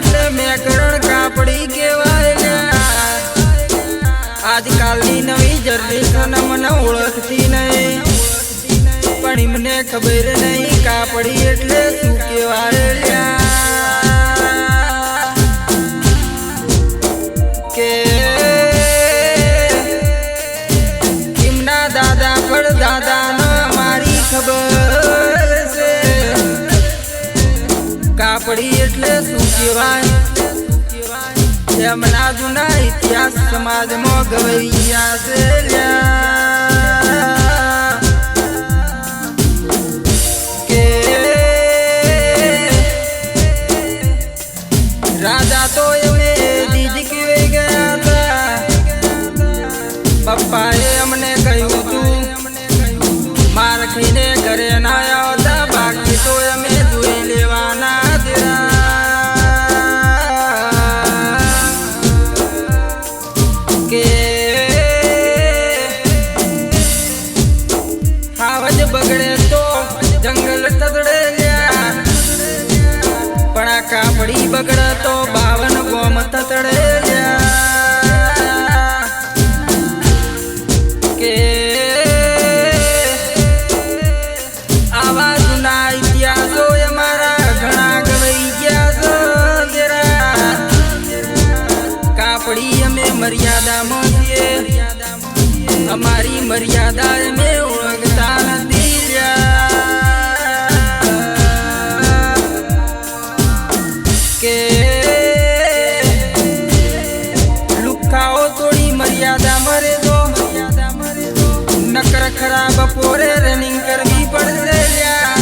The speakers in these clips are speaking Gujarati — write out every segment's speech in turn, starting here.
એટલે મેકરણ કાપડી કેવાય આજકાલની નવી જનરેશન મને ઓળખતી નહીં. પણ એમને ખબર નહીં કાપડી એટલે શું કહેવાય એમના જૂના ઇતિહાસ સમાજમાં ગવાઈ ગયા છે રાજા તો એમને દીદી કહેવાઈ ગયા. કાપડી તો બાવન ગોમ તતડે કે આવા જૂના ઇતિહાસો અમારા ઘણા ગવાઈ ગયા છે. કાપડી અમે મર્યાદામાં અમારી મર્યાદા અમે નકર ખરાબ પોરે રનિંગ કરવી પડશે લ્યા.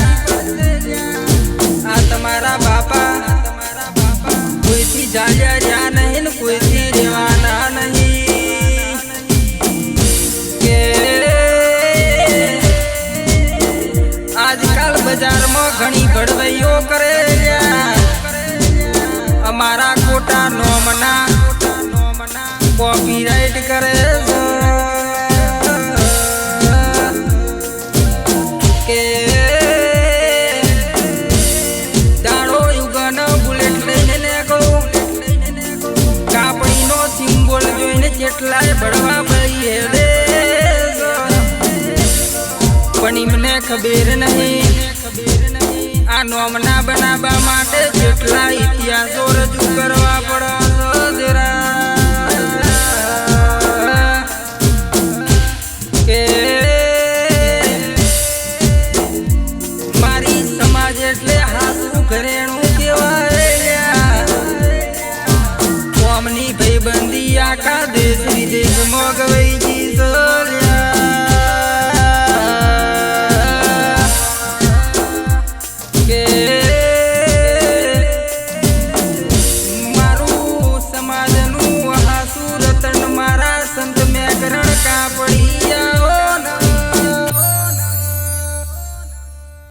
આ તમારા બાપા કોઈથી જાલ્યા રહ્યા નહીં ને કોઈથી રહેવાના નહીં કે આજકાલ બજારમાં ઘણી ભડવૈયો કરે લ્યા. અમારા ખોટા નોમના કોપીરાઈટ કરે કેટલાય ભણવા ભાઈએ રે ખબર નહીં. આ નોમના બનાવવા માટે કેટલા ઇતિહાસો રજૂ કરવા પડો કે મારી સમાજ એટલે હાથું ઘરેણું this, this is a mockery.